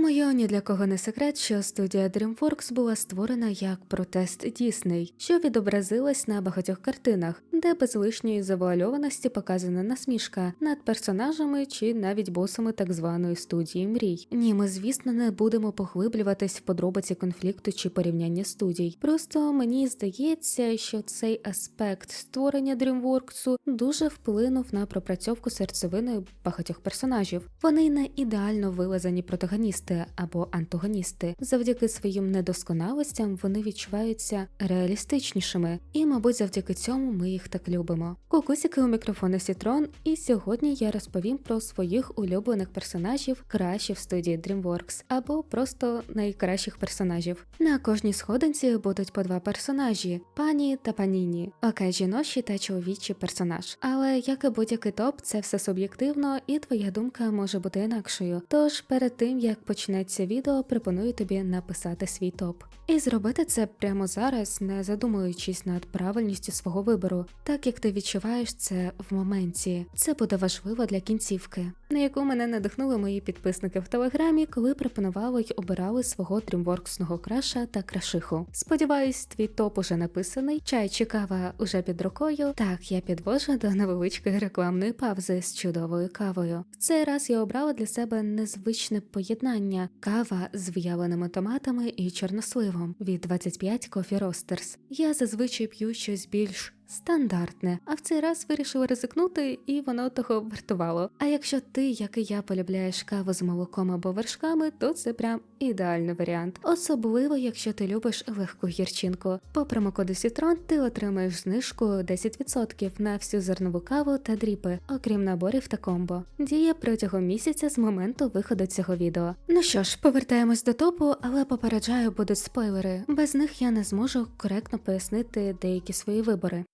Думаю, ні для кого не секрет, що студія DreamWorks була створена як протест Дісней, що відобразилась на багатьох картинах, де без лишньої завуальованості показана насмішка над персонажами чи навіть босами так званої студії мрій. Ні, ми звісно не будемо поглиблюватись в подробиці конфлікту чи порівняння студій. Просто мені здається, що цей аспект створення DreamWorks дуже вплинув на пропрацьовку серцевини багатьох персонажів. Вони не ідеально вилазані протагоністи або антагоністи. Завдяки своїм недосконалостям вони відчуваються реалістичнішими, і, мабуть, завдяки цьому ми їх так любимо. Кукусіки у мікрофони Сітрон, і сьогодні я розповім про своїх улюблених персонажів кращих в студії DreamWorks, або просто найкращих персонажів. На кожній сходинці будуть по два персонажі пані та паніні, окей, жіночий та чоловічий персонаж. Але як і будь-який топ, це все суб'єктивно, і твоя думка може бути інакшою. Тож перед тим як почнеться відео, пропоную тобі написати свій топ. І зробити це прямо зараз, не задумуючись над правильністю свого вибору, так як ти відчуваєш це в моменті. Це буде важливо для кінцівки, на яку мене надихнули мої підписники в телеграмі, коли пропонували й обирали свого дрімворксного краша та крашиху. Сподіваюсь, твій топ уже написаний, чай чи кава уже під рукою. Так, я підвожу до невеличкої рекламної паузи з чудовою кавою. В цей раз я обрала для себе незвичне поєднання кава з в'яленими томатами і чорносливом від 25 Coffee Roasters. Я зазвичай п'ю щось більш стандартне, а в цей раз вирішила ризикнути, і воно того вартувало. А якщо ти, як і я, полюбляєш каву з молоком або вершками, то це прям ідеальний варіант. Особливо, якщо ти любиш легку гірчинку. По промокоду Citron ти отримаєш знижку 10% на всю зернову каву та дріпи, окрім наборів та комбо. Діє протягом місяця з моменту виходу цього відео. Ну що ж, повертаємось до топу, але попереджаю, будуть спойлери. Без них я не зможу коректно пояснити деякі свої вибори.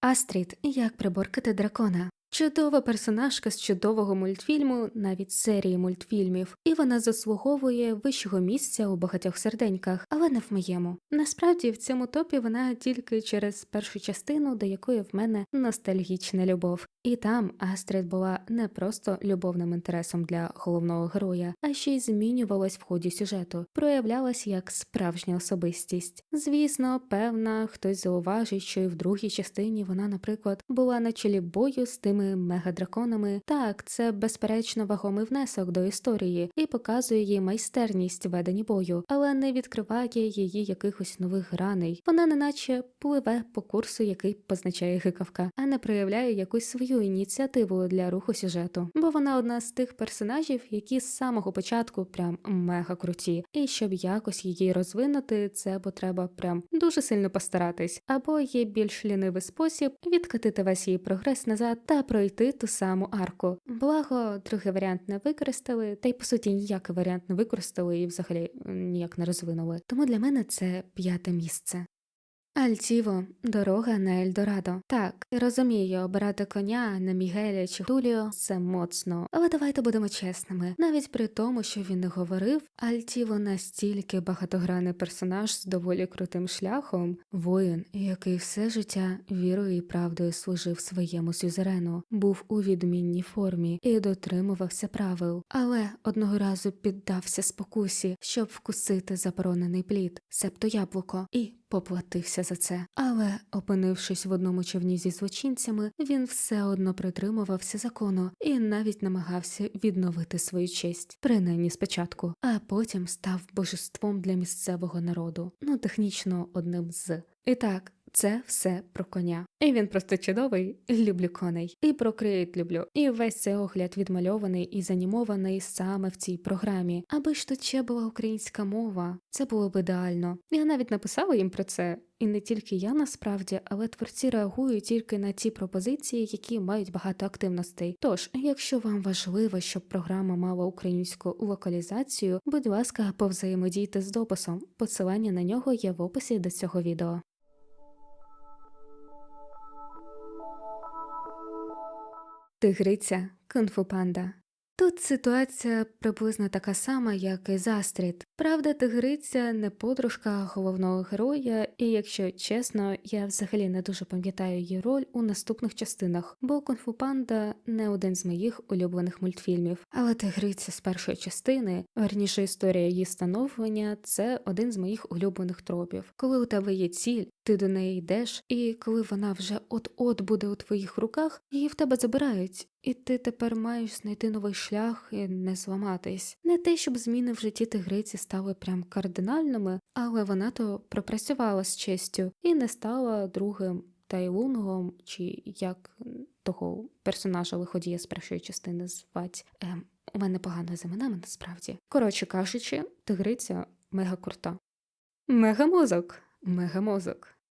Астрід, як приборкати дракона. Чудова персонажка з чудового мультфільму, навіть серії мультфільмів, і вона заслуговує вищого місця у багатьох серденьках, але не в моєму. Насправді в цьому топі вона тільки через першу частину, до якої в мене ностальгічна любов. І там Астрид була не просто любовним інтересом для головного героя, а ще й змінювалась в ході сюжету, проявлялась як справжня особистість. Звісно, певна, хтось зауважить, що і в другій частині вона, наприклад, була на чолі бою з тими мегадраконами. Так, це безперечно вагомий внесок до історії і показує її майстерність в веденні бою, але не відкриває її якихось нових граней. Вона неначе пливе по курсу, який позначає гикавка, а не проявляє якусь свою ініціативу для руху сюжету. Бо вона одна з тих персонажів, які з самого початку прям мега круті. І щоб якось її розвинути, це або треба прям дуже сильно постаратись, або є більш лінивий спосіб відкатити весь її прогрес назад та пройти ту саму арку. Благо, другий варіант не використали, та й по суті ніякий варіант не використали і взагалі ніяк не розвинули. Тому для мене це п'яте місце. Альтіво, дорога на Ельдорадо. Так, розумію, обирати коня на Мігеля чи Туліо це моцно, але давайте будемо чесними. Навіть при тому, що він не говорив, Альтіво настільки багатогранний персонаж з доволі крутим шляхом, воїн, який все життя вірою і правдою служив своєму сюзерену, був у відмінній формі і дотримувався правил, але одного разу піддався спокусі, щоб вкусити заборонений плід, себто яблуко, і поплатився за це. Але, опинившись в одному човні зі злочинцями, він все одно притримувався закону і навіть намагався відновити свою честь, принаймні спочатку, а потім став божеством для місцевого народу. Ну, технічно одним з. І так, це все про коня. І він просто чудовий, люблю коней. І про крейт люблю. І весь цей огляд відмальований і занімований саме в цій програмі. Аби ж тут ще була українська мова, це було б ідеально. Я навіть написала їм про це. І не тільки я насправді, але творці реагують тільки на ті пропозиції, які мають багато активностей. Тож, якщо вам важливо, щоб програма мала українську локалізацію, будь ласка, повзаємодійте з дописом. Посилання на нього є в описі до цього відео. Тигриця Кунфу Панда Тут ситуація приблизно така сама, як і з Астрід. Правда, тигриця не подружка головного героя, і якщо чесно, я взагалі не дуже пам'ятаю її роль у наступних частинах, бо Кунг-Фу Панда не один з моїх улюблених мультфільмів. Але тигриця з першої частини, верніше історія її становлення, це один з моїх улюблених тропів. Коли у тебе є ціль, ти до неї йдеш, і коли вона вже от-от буде у твоїх руках, її в тебе забирають. І ти тепер маєш знайти новий шлях і не зламатись. Не те, щоб зміни в житті тигриці стали прям кардинальними, але вона то пропрацювала з честю і не стала другим Тайлунгом, чи як того персонажа виходіє з першої частини звать. Ем, у мене погано з іменами насправді. Коротше кажучи, тигриця мега крута. Мегамозок.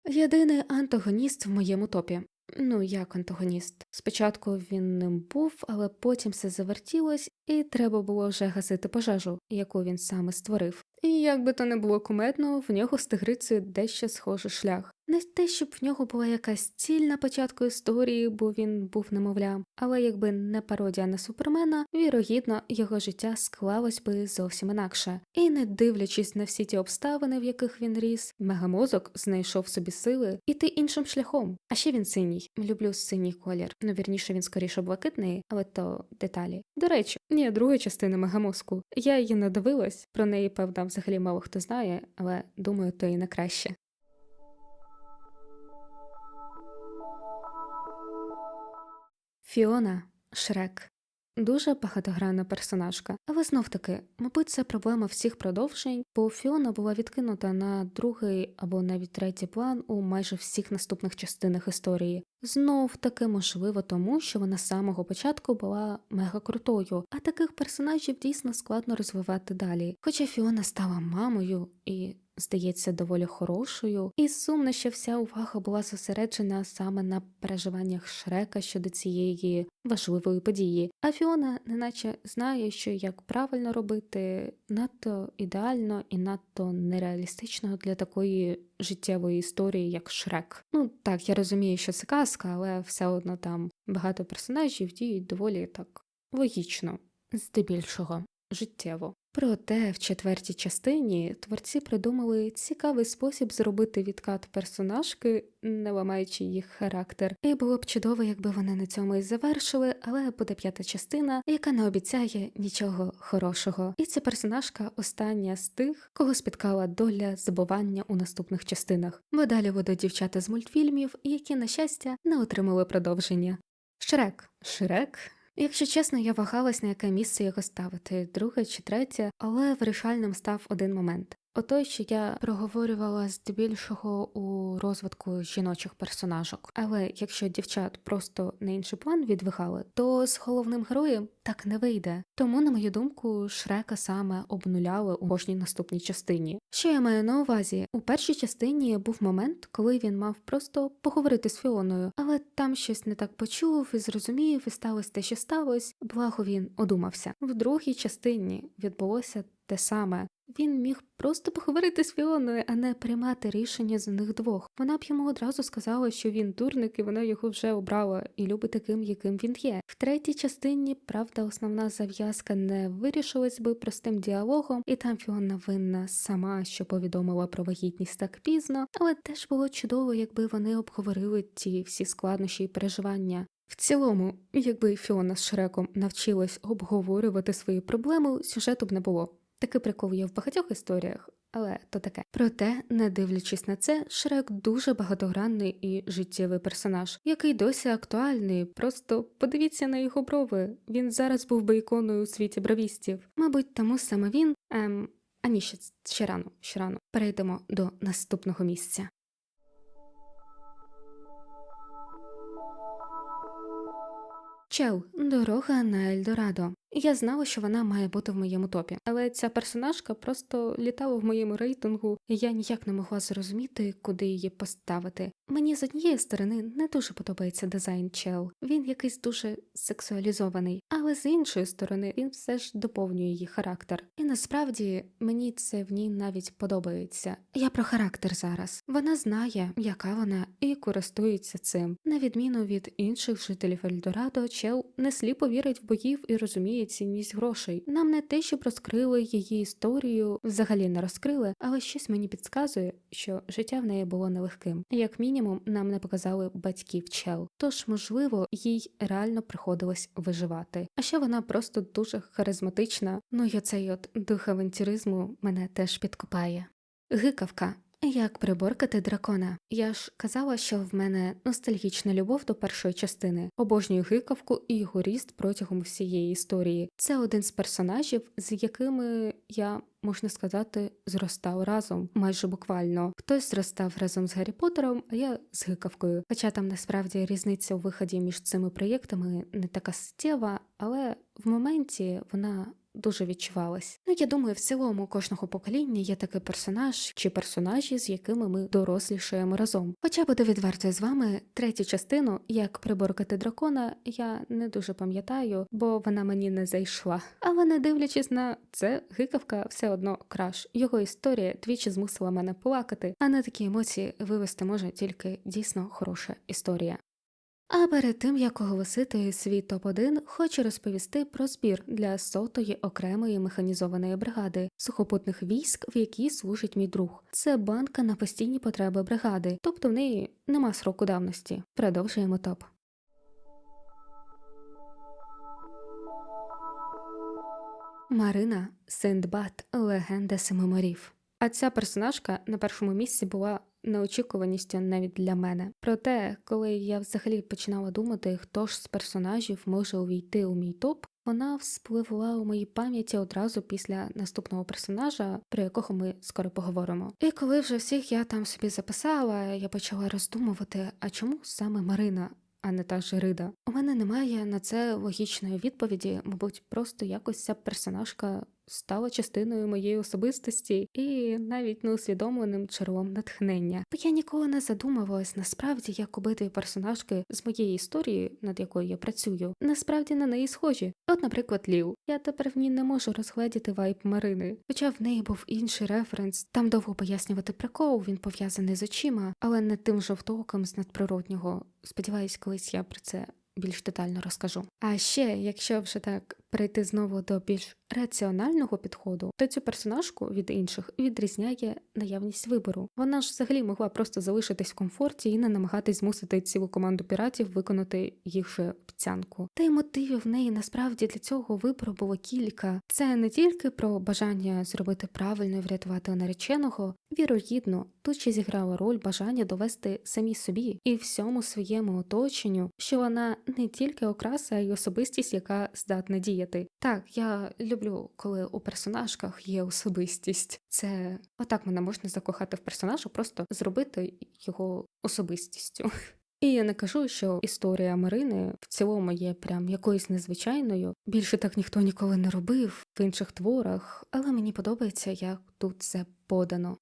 Єдиний антагоніст в моєму топі. Ну, як антагоніст. Спочатку він ним був, але потім все завертілось, і треба було вже гасити пожежу, яку він саме створив. І як би то не було кумедно, в нього з тигрицею дещо схожий шлях. Не те, щоб в нього була якась ціль на початку історії, бо він був немовлям, але якби не пародія на супермена, вірогідно, його життя склалось би зовсім інакше. І не дивлячись на всі ті обставини, в яких він ріс, мегамозок знайшов собі сили іти іншим шляхом. А ще він синій. Люблю синій колір. Ну вірніше він скоріше блакитний, але то деталі. До речі, ні, друга частина мегамозку. Я її не дивилась, про неї, певно, взагалі мало хто знає, але думаю, то і на краще. Фіона Шрек. Дуже багатогранна персонажка, але знов таки, мабуть, це проблема всіх продовжень, бо Фіона була відкинута на другий або навіть третій план у майже всіх наступних частинах історії. Знов таки можливо тому, що вона з самого початку була мега крутою, а таких персонажів дійсно складно розвивати далі. Хоча Фіона стала мамою і здається, доволі хорошою, і сумно, що вся увага була зосереджена саме на переживаннях Шрека щодо цієї важливої події. А Фіона, неначе знає, що як правильно робити, надто ідеально і надто нереалістично для такої життєвої історії, як Шрек. Ну так, я розумію, що це казка, але все одно там багато персонажів діють доволі так логічно, здебільшого життєво. Проте в четвертій частині творці придумали цікавий спосіб зробити відкат персонажки, не ламаючи їх характер. І було б чудово, якби вони на цьому і завершили, але буде п'ята частина, яка не обіцяє нічого хорошого. І ця персонажка остання з тих, кого спіткала доля забування у наступних частинах. Бо далі будуть дівчата з мультфільмів, які, на щастя, не отримали продовження. Шрек, Шрек. Якщо чесно, я вагалась на яке місце його ставити, друге чи третє, але вирішальним став один момент. Ото, що я проговорювала здебільшого у розвитку жіночих персонажок. Але якщо дівчат просто на інший план відвигали, то з головним героєм так не вийде. Тому, на мою думку, Шрека саме обнуляли у кожній наступній частині. Що я маю на увазі? У першій частині був момент, коли він мав просто поговорити з Фіоною, але там щось не так почув і зрозумів, і сталося те, що сталося, благо він одумався. В другій частині відбулося те саме. Він міг просто поговорити з Фіоною, а не приймати рішення за них двох. Вона б йому одразу сказала, що він дурник, і вона його вже обрала і любить таким, яким він є. В третій частині, правда, основна зав'язка не вирішилась би простим діалогом, і там Фіона винна сама, що повідомила про вагітність так пізно, але теж було чудово, якби вони обговорили ті всі складнощі і переживання. В цілому, якби Фіона з Шреком навчилась обговорювати свої проблеми, сюжету б не було. Такий прикол є в багатьох історіях, але то таке. Проте, не дивлячись на це, Шрек дуже багатогранний і життєвий персонаж, який досі актуальний. Просто подивіться на його брови. Він зараз був би іконою у світі бровістів. Мабуть, тому саме він. Ем, а ще, ще рано, ще рано. Перейдемо до наступного місця. Чел, дорога на Ельдорадо. Я знала, що вона має бути в моєму топі, але ця персонажка просто літала в моєму рейтингу, і я ніяк не могла зрозуміти, куди її поставити. Мені з однієї сторони не дуже подобається дизайн чел. Він якийсь дуже сексуалізований, але з іншої сторони він все ж доповнює її характер. І насправді мені це в ній навіть подобається. Я про характер зараз. Вона знає, яка вона, і користується цим. На відміну від інших жителів Ельдорадо, чел не сліпо вірить в богів і розуміє розуміє цінність грошей. Нам не те, щоб розкрили її історію, взагалі не розкрили, але щось мені підказує, що життя в неї було нелегким. Як мінімум, нам не показали батьків чел. Тож, можливо, їй реально приходилось виживати. А ще вона просто дуже харизматична. Ну і оцей от дух авантюризму мене теж підкупає. Гикавка. Як приборкати дракона? Я ж казала, що в мене ностальгічна любов до першої частини. Обожнюю гикавку і його ріст протягом всієї історії. Це один з персонажів, з якими я. Можна сказати, зростав разом, майже буквально. Хтось зростав разом з Гаррі Поттером, а я з гикавкою. Хоча там насправді різниця у виході між цими проєктами не така суттєва, але в моменті вона дуже відчувалась. Ну я думаю, в цілому кожного покоління є такий персонаж чи персонажі, з якими ми дорослішаємо разом. Хоча буде відверто з вами третю частину, як приборкати дракона, я не дуже пам'ятаю, бо вона мені не зайшла. Але не дивлячись на це, гикавка все одно краш. Його історія двічі змусила мене плакати, а на такі емоції вивести може тільки дійсно хороша історія. А перед тим як оголосити свій топ-1, хочу розповісти про збір для сотої окремої механізованої бригади сухопутних військ, в якій служить мій друг. Це банка на постійні потреби бригади, тобто в неї нема сроку давності. Продовжуємо топ. Марина Синдбад, легенда семи морів. А ця персонажка на першому місці була неочікуваністю навіть для мене. Проте, коли я взагалі починала думати, хто ж з персонажів може увійти у мій топ, вона вспливла у моїй пам'яті одразу після наступного персонажа, про якого ми скоро поговоримо. І коли вже всіх я там собі записала, я почала роздумувати, а чому саме Марина? А не та Жирида. У мене немає на це логічної відповіді, мабуть, просто якось ця персонажка стала частиною моєї особистості і навіть неусвідомленим джерелом натхнення. Бо я ніколи не задумувалась насправді, як обидві персонажки з моєї історії, над якою я працюю, насправді на неї схожі. От, наприклад, Ліл. Я тепер в ній не можу розгледіти вайб Марини, хоча в неї був інший референс. Там довго пояснювати прикол, він пов'язаний з очима, але не тим жовтоком з надприроднього. Сподіваюсь, колись я про це більш детально розкажу. А ще, якщо вже так перейти знову до більш раціонального підходу, то цю персонажку від інших відрізняє наявність вибору. Вона ж взагалі могла просто залишитись в комфорті і не намагатись змусити цілу команду піратів виконати їх же обіцянку. Та й мотивів в неї насправді для цього вибору було кілька. Це не тільки про бажання зробити правильно і врятувати нареченого, вірогідно, тут ще зіграла роль бажання довести самі собі і всьому своєму оточенню, що вона не тільки окраса, а й особистість, яка здатна діяти. Так, я люблю, коли у персонажках є особистість. Це отак мене можна закохати в персонажа, просто зробити його особистістю. І я не кажу, що історія Марини в цілому є прям якоюсь незвичайною. Більше так ніхто ніколи не робив в інших творах, але мені подобається, як тут це подано.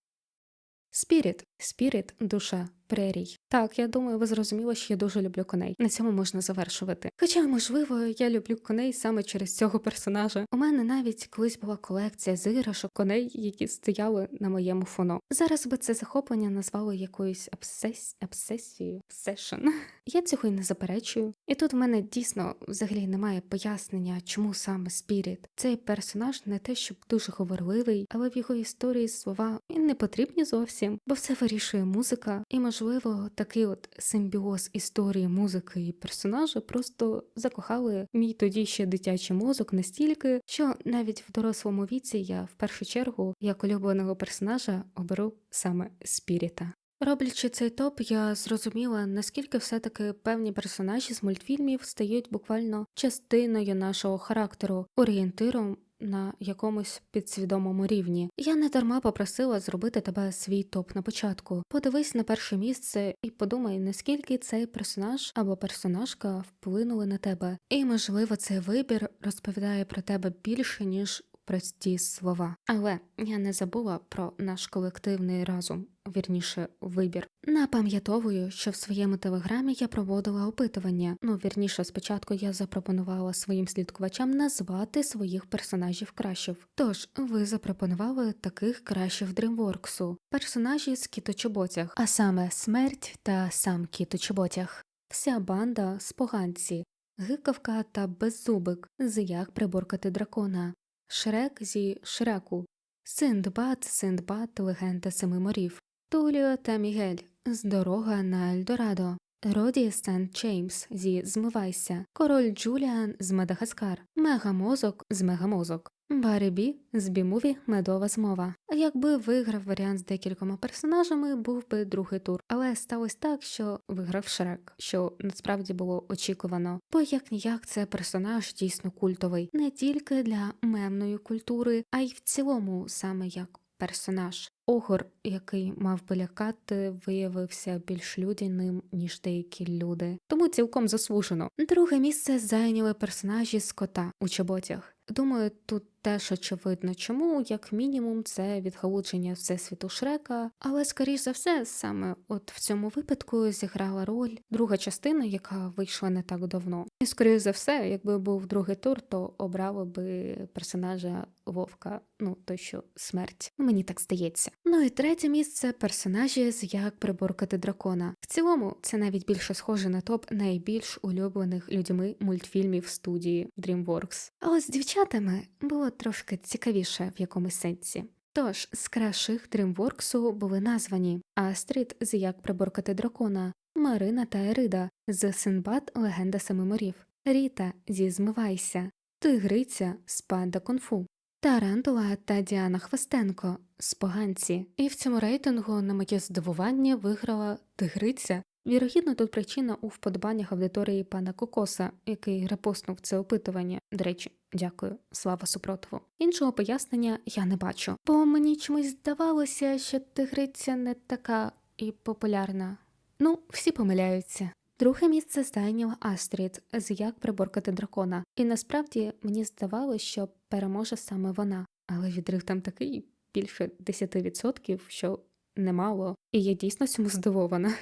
Спіріт, спіріт, душа, прерій. Так, я думаю, ви зрозуміли, що я дуже люблю коней. На цьому можна завершувати. Хоча, можливо, я люблю коней саме через цього персонажа. У мене навіть колись була колекція іграшок коней, які стояли на моєму фоно. Зараз би це захоплення назвали якоюсь обсес... обсесією, обсешн. Я цього й не заперечую. І тут в мене дійсно взагалі немає пояснення, чому саме Спіріт. Цей персонаж не те, щоб дуже говорливий, але в його історії слова і не потрібні зовсім, бо все вирішує музика, і можливо такий от симбіоз історії музики і персонажа просто закохали мій тоді ще дитячий мозок настільки, що навіть в дорослому віці я в першу чергу як улюбленого персонажа оберу саме Спіріта. Роблячи цей топ, я зрозуміла, наскільки все-таки певні персонажі з мультфільмів стають буквально частиною нашого характеру, орієнтиром на якомусь підсвідомому рівні. Я не дарма попросила зробити тебе свій топ на початку. Подивись на перше місце і подумай, наскільки цей персонаж або персонажка вплинули на тебе. І можливо, цей вибір розповідає про тебе більше ніж прості слова. Але я не забула про наш колективний разум, вірніше, вибір. Напам'ятовую, що в своєму телеграмі я проводила опитування. Ну, вірніше, спочатку я запропонувала своїм слідкувачам назвати своїх персонажів кращів. Тож ви запропонували таких кращих Дрімворксу, персонажі з кіточоботях, а саме смерть та сам кіточоботях. Вся банда споганці. Гикавка та Беззубик з Як приборкати дракона, Шрек зі Шреку, Синдбад, Синдбад, Легенда Семи морів, Туліо та Мігель. З Дорога на Ельдорадо, Роді Сент Джеймс зі Змивайся, Король Джуліан з Мадагаскар, Мегамозок з Мегамозок, Барибі з Бімуві Медова змова. Якби виграв варіант з декількома персонажами, був би другий тур, але сталося так, що виграв Шрек, що насправді було очікувано, бо як ніяк це персонаж дійсно культовий. Не тільки для мемної культури, а й в цілому саме як персонаж. Огор, який мав би лякати, виявився більш людяним, ніж деякі люди. Тому цілком заслужено. Друге місце зайняли персонажі з кота у чоботях. Думаю, тут теж очевидно, чому, як мінімум, це відгалудження всесвіту Шрека, але скоріш за все, саме от в цьому випадку зіграла роль друга частина, яка вийшла не так давно. І скоріш за все, якби був другий тур, то обрали би персонажа Вовка, ну той що смерть. Мені так здається. Ну і третє місце персонажі з як приборкати дракона. В цілому це навіть більше схоже на топ найбільш улюблених людьми мультфільмів студії DreamWorks. А ось з дівчатами було трошки цікавіше в якомусь сенсі. Тож з кращих DreamWorks були названі Астрід з як приборкати дракона, Марина та Ерида з Синбад Легенда Семи морів, Ріта зі Змивайся, Тигриця з Панда Кунфу, Тарантула та Діана Хвостенко з поганці. І в цьому рейтингу, на моє здивування, виграла Тигриця. Вірогідно, тут причина у вподобаннях аудиторії пана Кокоса, який репостнув це опитування. До речі, дякую, слава супротиву. Іншого пояснення я не бачу, бо мені чомусь здавалося, що тигриця не така і популярна. Ну, всі помиляються. Друге місце зайняв Астрід з як приборкати дракона, і насправді мені здавалося, що переможе саме вона, але відрив там такий більше 10%, що немало, і я дійсно цьому здивована.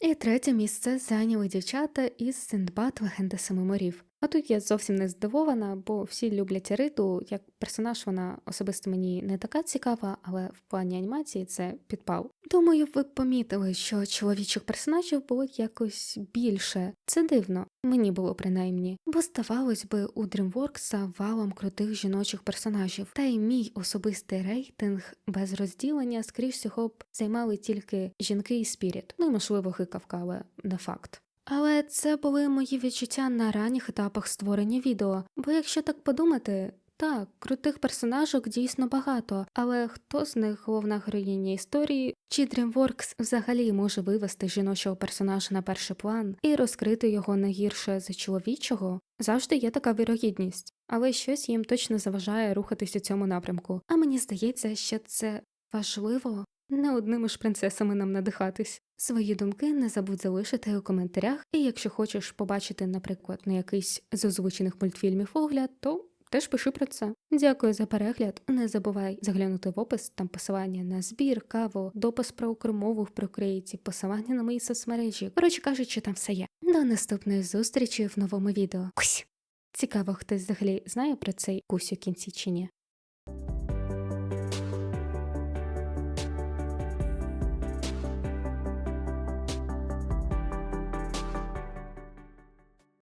І третє місце зайняли дівчата із Синдбад Легенда Семи морів. А тут я зовсім не здивована, бо всі люблять Риту. Як персонаж вона особисто мені не така цікава, але в плані анімації це підпал. Думаю, ви помітили, що чоловічих персонажів було якось більше. Це дивно, мені було принаймні. Бо здавалось би, у DreamWorks валом крутих жіночих персонажів, та й мій особистий рейтинг без розділення, скоріш всього б займали тільки жінки і спіріт. Ну і можливо гикавка, але не факт. Але це були мої відчуття на ранніх етапах створення відео, бо якщо так подумати, так, крутих персонажок дійсно багато, але хто з них головна героїня історії? Чи DreamWorks взагалі може вивести жіночого персонажа на перший план і розкрити його не гірше за чоловічого? Завжди є така вірогідність, але щось їм точно заважає рухатись у цьому напрямку. А мені здається, що це важливо не одними ж принцесами нам надихатись. Свої думки не забудь залишити у коментарях, і якщо хочеш побачити, наприклад, на якийсь з озвучених мультфільмів огляд, то теж пиши про це. Дякую за перегляд. Не забувай заглянути в опис, там посилання на збір, каву, допис про укромову в прокрейці, посилання на мої соцмережі. Коротше кажучи, там все є. До наступної зустрічі в новому відео. Кусь! Цікаво, хтось взагалі знає про цей кусь у кінці чи ні.